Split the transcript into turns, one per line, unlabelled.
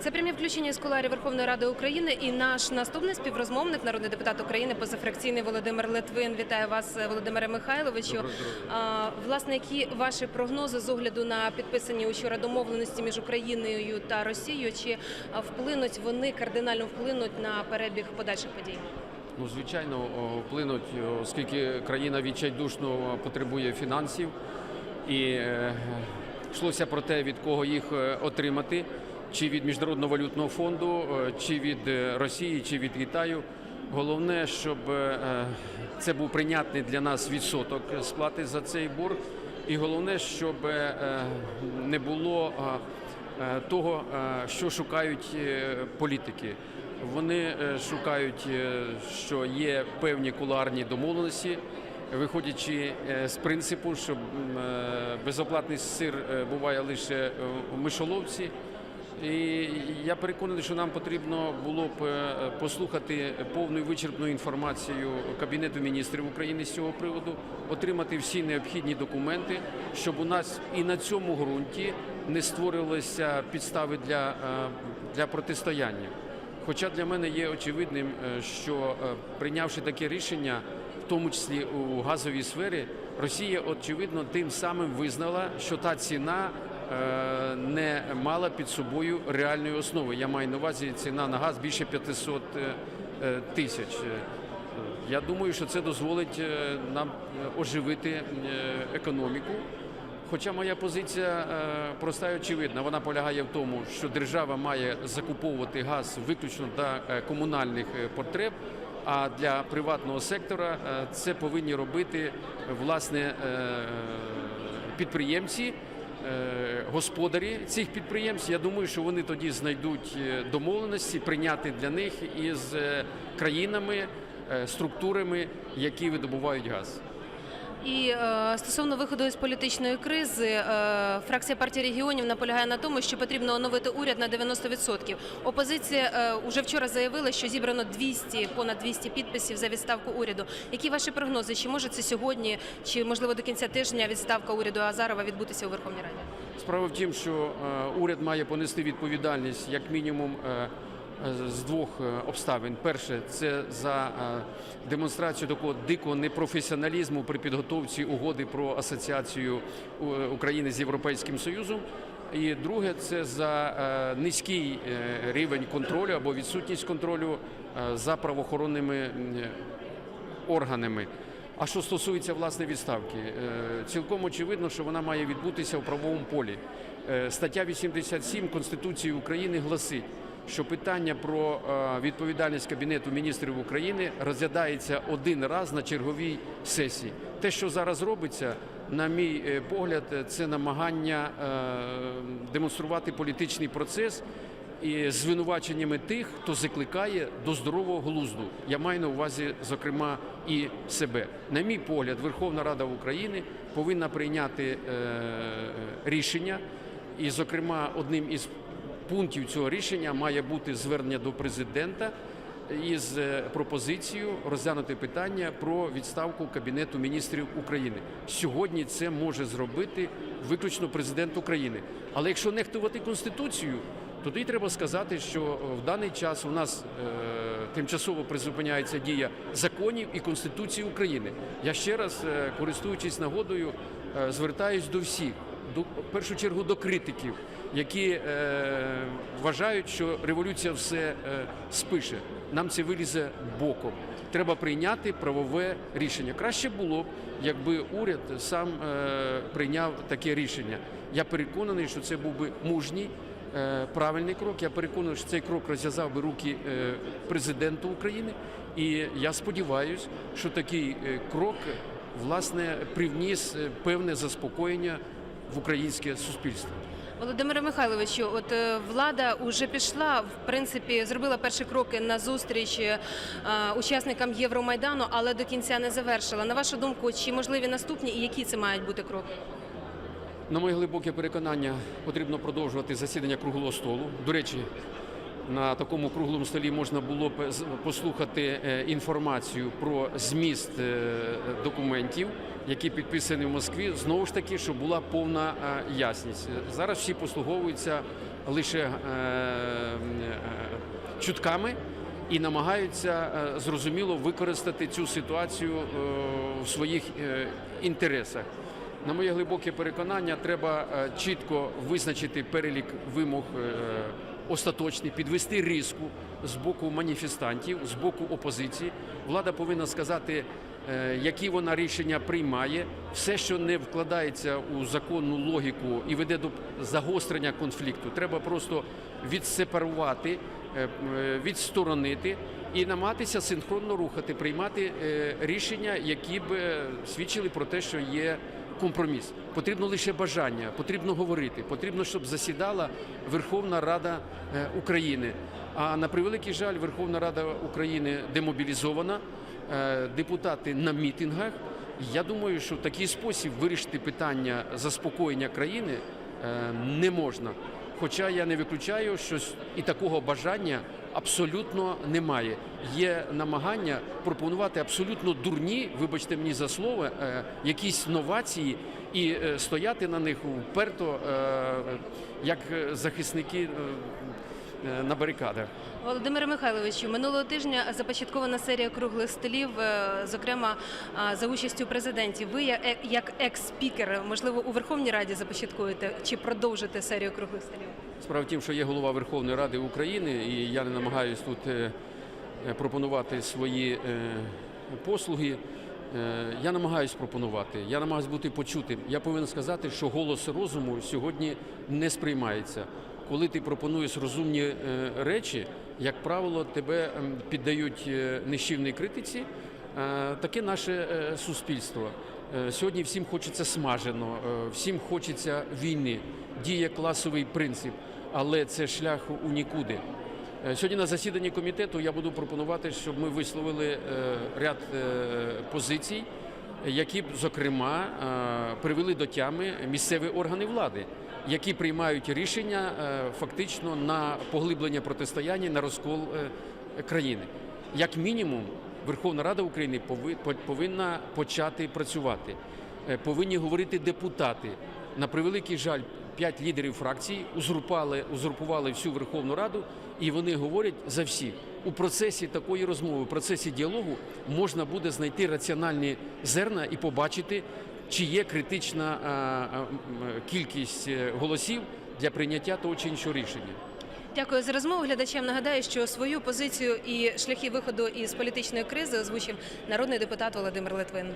Це прямі включення з куларів Верховної Ради України і наш наступний співрозмовник, народний депутат України, позафракційний Володимир Литвин. Вітаю вас, Володимире Михайловичу. Власне, які ваші прогнози з огляду на підписані учора домовленості між Україною та Росією? Чи вплинуть вони кардинально вплинуть на перебіг подальших подій?
Ну, звичайно, вплинуть, оскільки країна відчайдушно потребує фінансів, і е, йшлося про те, від кого їх е, отримати, чи від Міжнародного валютного фонду, е, чи від е, Росії, чи від Китаю. Головне, щоб е, це був прийнятний для нас відсоток сплати за цей борг, і головне, щоб не було того, що шукають політики. Вони шукають, що є певні кулуарні домовленості, виходячи з принципу, що безоплатний сир буває лише в мишоловці. І я переконаний, що нам потрібно було б е, послухати повну вичерпну інформацію Кабінету міністрів України з цього приводу, отримати всі необхідні документи, щоб у нас і на цьому ґрунті не створилися підстави для, е, для протистояння. Хоча для мене є очевидним, е, що прийнявши таке рішення, в тому числі у газовій сфері, Росія очевидно тим самим визнала, що та ціна не мала під собою реальної основи. Я маю на увазі ціна на газ більше 500 е, е, тисяч. Е, Я думаю, що це дозволить е, нам е, оживити е, економіку. Хоча моя позиція е, проста і очевидна, вона полягає в тому, що держава має закуповувати газ виключно для е, комунальних е, потреб. А для приватного сектора е, це повинні робити е, власне е, підприємці, е, господарі цих підприємств. Я думаю, що вони тоді знайдуть е, домовленості прийняти для них із е, країнами, е, структурами, які видобувають газ.
І е, стосовно виходу із політичної кризи, е, фракція партії регіонів наполягає на тому, що потрібно оновити уряд на 90%. Опозиція е, уже вчора заявила, що зібрано 200, понад 200 підписів за відставку уряду. Які ваші прогнози? Чи може це сьогодні, чи можливо до кінця тижня відставка уряду Азарова відбутися у Верховній Раді?
Справа в тім, що уряд має понести відповідальність як мінімум з двох е, обставин. Перше, це за е, демонстрацію такого дикого непрофесіоналізму при підготовці угоди про асоціацію е, України з Європейським Союзом. І друге, це за низький рівень контролю або відсутність контролю за правоохоронними органами. А що стосується власне відставки, цілком очевидно, що вона має відбутися в правовому полі. Стаття 87 Конституції України гласить, що питання про е, відповідальність Кабінету міністрів України розглядається один раз на черговій сесії. Те, що зараз робиться, на мій е, погляд, е, це намагання демонструвати політичний процес і звинуваченнями тих, хто закликає до здорового глузду. Я маю на увазі, зокрема, і себе. На мій погляд, Верховна Рада України повинна прийняти рішення, і, зокрема, одним із пунктів цього рішення має бути звернення до президента. Із е, пропозицією розглянути питання про відставку Кабінету міністрів України. Сьогодні це може зробити виключно президент України. Але якщо нехтувати конституцію, тоді треба сказати, що в даний час у нас е, тимчасово призупиняється дія законів і Конституції України. Я ще раз, е, користуючись нагодою, е, звертаюсь до всіх, в першу чергу до критиків, які е, вважають, що революція все е, спише. Нам це вилізе боком. Треба прийняти правове рішення. Краще було б, якби уряд сам е, прийняв таке рішення. Я переконаний, що це був би мужній. е, Правильний крок. Я переконаний, що цей крок розв'язав би руки е, президенту України, і я сподіваюся, що такий е, крок власне привніс певне заспокоєння в українське суспільство.
Володимире Михайловичу, от е, влада вже пішла, в принципі, зробила перші кроки на зустріч е, учасникам Євромайдану, але до кінця не завершила. На вашу думку, чи можливі наступні і які це мають бути кроки?
На моє глибоке переконання, потрібно продовжувати засідання круглого столу. До речі, на такому круглому столі можна було б послухати е, інформацію про зміст документів, які підписані в Москві. Знову ж таки, щоб була повна е, ясність. Зараз всі послуговуються лише е, чутками і намагаються е, зрозуміло використати цю ситуацію е, в своїх е, інтересах. На моє глибоке переконання, треба е, чітко визначити перелік вимог е, остаточний, підвести риску з боку маніфестантів, з боку опозиції. Влада повинна сказати, е, які вона рішення приймає. Все, що не вкладається у законну логіку і веде до загострення конфлікту, треба просто відсепарувати, е, е, відсторонити і намагатися синхронно рухати, приймати е, рішення, які б е, свідчили про те, що є компроміс. Потрібно лише бажання, потрібно говорити, потрібно, щоб засідала Верховна Рада е, України. А на превеликий жаль, Верховна Рада України демобілізована, е, депутати на мітингах. Я думаю, що в такий спосіб вирішити питання заспокоєння країни е, не можна. Хоча я не виключаю, що і такого бажання абсолютно немає. Є намагання пропонувати абсолютно дурні, вибачте мені за слово, е, якісь новації і е, стояти на них вперто, е, як е, захисники е, е, на барикадах.
Володимире Михайловичу, минулого тижня започаткована серія круглих столів, е, зокрема за участю президентів. Ви е- як екс-спікер, можливо, у Верховній Раді започаткуєте чи продовжите серію круглих столів?
Справа в тім, що є голова Верховної Ради України, і я не намагаюся тут е, е, пропонувати свої е, послуги. Е, Я намагаюся пропонувати, я намагаюся бути почутим. Я повинен сказати, що голос розуму сьогодні не сприймається. Коли ти пропонуєш розумні е, речі, як правило, тебе ем, піддають е, нищівній критиці. Е, Таке наше суспільство. Сьогодні всім хочеться смажено, всім хочеться війни, діє класовий принцип, але це шлях у нікуди. Сьогодні на засіданні комітету я буду пропонувати, щоб ми висловили ряд позицій, які зокрема, е, привели до тями місцеві органи влади, які приймають рішення е, фактично на поглиблення протистояння, на розкол е, країни. Як мінімум, Верховна Рада України пови- повинна почати працювати. Повинні говорити депутати. На превеликий жаль, п'ять лідерів фракцій узурпали, узурпували всю Верховну Раду, і вони говорять за всіх. У процесі такої розмови, в процесі діалогу можна буде знайти раціональні зерна і побачити, чи є критична а, кількість е, голосів для прийняття того чи іншого рішення.
Дякую за розмову. Глядачам нагадаю, що свою позицію і шляхи виходу із політичної кризи озвучив народний депутат Володимир Литвин.